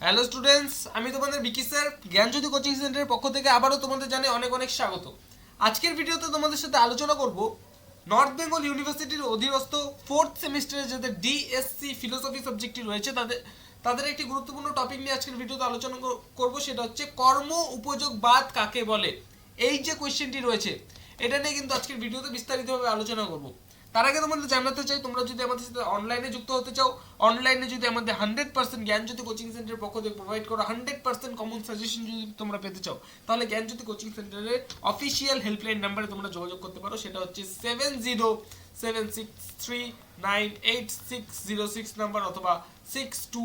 Hello students, আমি তোমাদের বিকি sir, জ্ঞানজ্যোতি coaching সেন্টারের পক্ষ থেকে আবারও তোমাদের জানে অনেক অনেক স্বাগত। আজকের ভিডিওতে তোমাদের সাথে আলোচনা করব নর্থ বেঙ্গল ইউনিভার্সিটির অধীনস্থ ফোর্থ সেমিস্টারে যাদের ডিএসসি ফিলোসফি সাবজেক্টটি রয়েছে, তাদের তাদের একটি গুরুত্বপূর্ণ টপিক নিয়ে আজকের ভিডিওতে আলোচনা কর- করব, সেটা হচ্ছে কর্ম উপযোগবাদ কাকে বলে? এই যে কোয়েশ্চেনটি রয়েছে, এটা নিয়ে কিন্তু আজকের ভিডিওতে বিস্তারিতভাবে আলোচনা করব। তার আগে তোমাদের জানাতে চাই, তোমরা যদি আমাদের সাথে অনলাইনে যুক্ত হতে চাও অনলাইনে যদি আমাদের হান্ড্রেড পার্সেন্ট জ্ঞানজ্যোতি কোচিং সেন্টারের পক্ষ থেকে প্রোভাইড করো হান্ড্রেড পার্সেন্ট কমন সাজেশন যদি তোমরা পেতে চাও, তাহলে জ্ঞানজ্যোতি কোচিং সেন্টারের অফিসিয়াল হেল্পলাইন নাম্বারে তোমরা যোগাযোগ করতে পারো, সেটা হচ্ছে seven zero seven six three nine eight six zero six number অথবা six two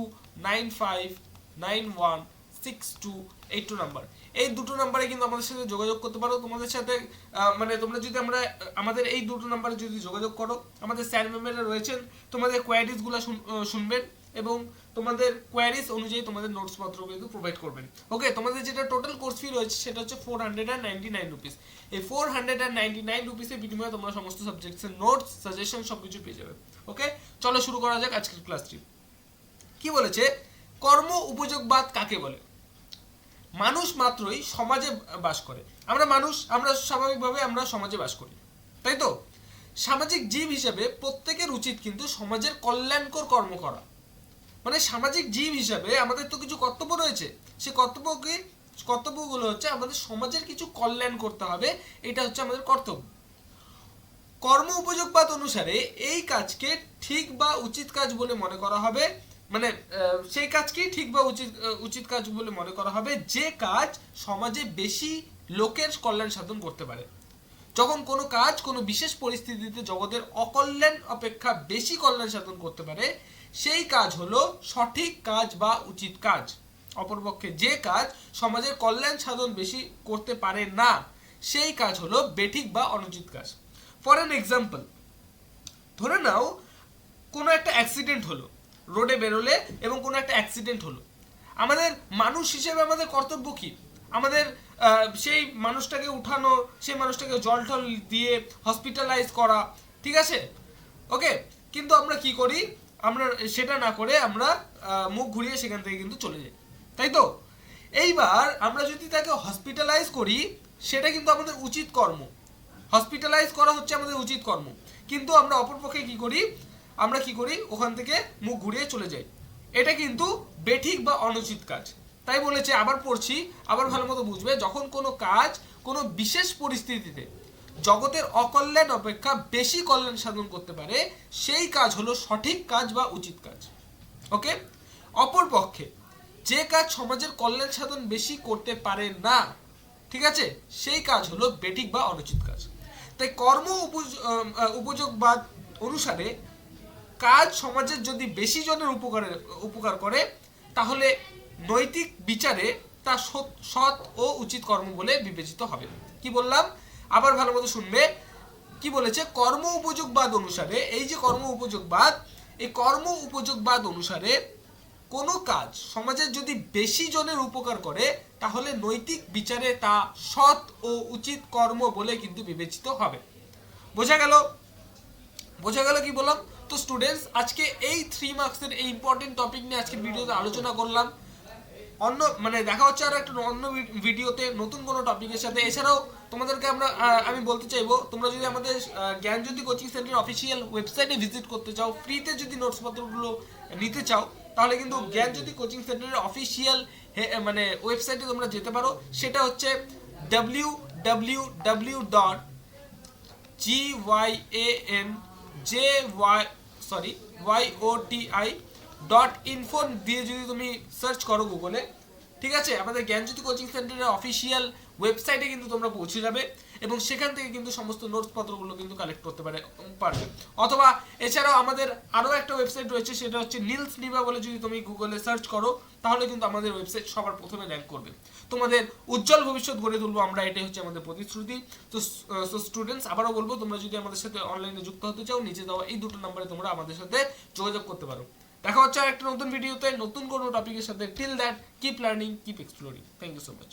nine five nine one six two eight two number এই দুটো নাম্বারে কিন্তু আমাদের সাথে যোগাযোগ করতে পারো। তোমাদের সাথে মানে তোমরা যদি আমরা, আমাদের এই দুটো নাম্বারে যদি যোগাযোগ করো, আমাদের স্যার ম্যামেরা রয়েছেন, তোমাদের কোয়ারিজগুলো শুনবেন এবং তোমাদের কোয়ারিজ অনুযায়ী তোমাদের নোটস পত্র কিন্তু প্রোভাইড করবেন। ওকে তোমাদের যেটা টোটাল কোর্স ফি রয়েছে, সেটা হচ্ছে four hundred and ninety nine rupees এই four hundred and ninety nine রুপিসের বিনিময়ে তোমরা সমস্ত সাবজেক্টসের নোটস সাজেশন সব কিছু পেয়ে যাবে। ওকে চলো শুরু করা যাক আজকের ক্লাসটি কি বলেছে? কর্ম উপযোগবাদ কাকে বলে? মানুষ মাত্রই সমাজে বাস করে। আমরা মানুষ, আমরা স্বাভাবিকভাবে আমরা সমাজে বাস করি। তাই তো? সামাজিক জীব হিসেবে প্রত্যেকের উচিত কিন্তু সমাজের কল্যাণকর কর্ম করা। মানে সামাজিক জীব হিসাবে আমাদের তো কিছু কর্তব্য রয়েছে। সে কর্তব্য কি কর্তব্যগুলো হচ্ছে আমাদের সমাজের কিছু কল্যাণ করতে হবে, এটা হচ্ছে আমাদের কর্তব্য। কর্ম উপযোগবাদ অনুসারে এই কাজকে ঠিক বা উচিত কাজ বলে মনে করা হবে। মানে সেই কাজকেই ঠিক বা উচিত উচিত কাজ বলে মনে করা হবে যে কাজ সমাজে বেশি লোকের কল্যাণ সাধন করতে পারে। যখন কোনো কাজ কোনো বিশেষ পরিস্থিতিতে জগতের অকল্যাণ অপেক্ষা বেশি কল্যাণ সাধন করতে পারে, সেই কাজ হলো সঠিক কাজ বা উচিত কাজ। অপরপক্ষে যে কাজ সমাজের কল্যাণ সাধন বেশি করতে পারে না, সেই কাজ হলো বেঠিক বা অনুচিত কাজ। ফর অ্যান এক্সাম্পল ধরে নাও কোনো একটা অ্যাক্সিডেন্ট হলো। রোডে বেরোলে এবং কোনো একটা অ্যাক্সিডেন্ট হলো। আমাদের মানুষ হিসেবে আমাদের কর্তব্য কী? আমাদের সেই মানুষটাকে উঠানো, সেই মানুষটাকে জল টল দিয়ে হসপিটালাইজ করা, ঠিক আছে? ওকে কিন্তু আমরা কি করি? আমরা, সেটা না করে আমরা মুখ ঘুরিয়ে সেখান থেকে কিন্তু চলে যাই। তাই তো? এইবার আমরা যদি তাকে হসপিটালাইজ করি, সেটা কিন্তু আমাদের উচিত কর্ম। হসপিটালাইজ করা হচ্ছে আমাদের উচিত কর্ম। কিন্তু আমরা অপরপক্ষে কি করি? আমরা কি করি? ওখান থেকে মুখ ঘুরিয়ে চলে যাই। এটা কিন্তু বেঠিক বা অনুচিত কাজ। তাই বলেছে, আবার পড়ছি, আবার ভালো মতো বুঝবে। যখন কোনো কাজ কোনো বিশেষ পরিস্থিতিতে জগতের অকল্যাণ অপেক্ষা বেশি কল্যাণ সাধন করতে পারে, সেই কাজ হলো সঠিক কাজ বা উচিত কাজ। ওকে? অপরপক্ষে যে কাজ সমাজের কল্যাণ সাধন বেশি করতে পারে না, ঠিক আছে? সেই কাজ হলো বেঠিক বা অনুচিত কাজ। তাই কর্ম উপযোগবাদ অনুসারে কাজ সমাজের যদি বেশি জনের উপকারে, উপকার করে, তাহলে নৈতিক বিচারে তা সৎ- ও উচিত কর্ম বলে বিবেচিত হবে। কি বললাম? আবার ভালো মতো শুনবে। কি বলেছে? কর্ম উপযোগবাদ অনুসারে, এই যে কর্ম উপযোগবাদ, এই কর্ম উপযোগবাদ অনুসারে কোনো কাজ সমাজের যদি বেশি জনের উপকার করে, তাহলে নৈতিক বিচারে তা সৎ ও উচিত কর্ম বলে কিন্তু বিবেচিত হবে। বোঝা গেল? বোঝা গেল কি বললাম? তো স্টুডেন্টস আজকে এই থ্রি মার্কসের এই ইম্পর্টেন্ট টপিক নিয়ে আজকে ভিডিওতে আলোচনা করলাম। অন্য মানে দেখা হচ্ছে আর একটা অন্য ভিডিওতে নতুন কোনো টপিকের সাথে। এছাড়াও তোমাদেরকে আমরা আমি বলতে চাইব তোমরা যদি আমাদের আহ, জ্ঞানজ্যোতি কোচিং সেন্টার অফিসিয়াল ওয়েবসাইটে ভিজিট করতে চাও ফ্রিতে যদি নোটস পত্রগুলো নিতে চাও তাহলে কিন্তু জ্ঞান জ্ঞানজ্যোতি কোচিং সেন্টারের অফিসিয়াল মানে ওয়েবসাইটে তোমরা যেতে পারো। সেটা হচ্ছে W W W dot G Y A N J Y sorry Y O T dot info দিয়ে যদি তুমি সার্চ করো গুগলে ঠিক আছে? আমাদের জ্ঞানজ্যোতি কোচিং সেন্টারের অফিসিয়াল ওয়েবসাইটে কিন্তু তোমরা পৌঁছে যাবে এবং সেখান থেকে কিন্তু সমস্ত নোটস পত্রগুলো কিন্তু কালেক্ট করতে পারে, পারবে। অথবা এছাড়াও আমাদের আরও একটা ওয়েবসাইট রয়েছে, সেটা হচ্ছে নীলস নিবা বলে যদি তুমি গুগলে সার্চ করো, তাহলে কিন্তু আমাদের ওয়েবসাইট সবার প্রথমে র্যাঙ্ক করবে। তোমাদের উজ্জ্বল ভবিষ্যৎ গড়ে তুলবো আমরা, এটাই হচ্ছে আমাদের প্রতিশ্রুতি। তো স্টুডেন্টস আবারও বলব, তোমরা যদি আমাদের সাথে অনলাইনে যুক্ত হতে চাও, নিচে দেওয়া এই দুটো নাম্বারে তোমরা আমাদের সাথে যোগাযোগ করতে পারো। দেখা হচ্ছে একটা নতুন ভিডিওতে নতুন কোনো টপিকের সাথে। Till that keep learning keep exploring thank you so much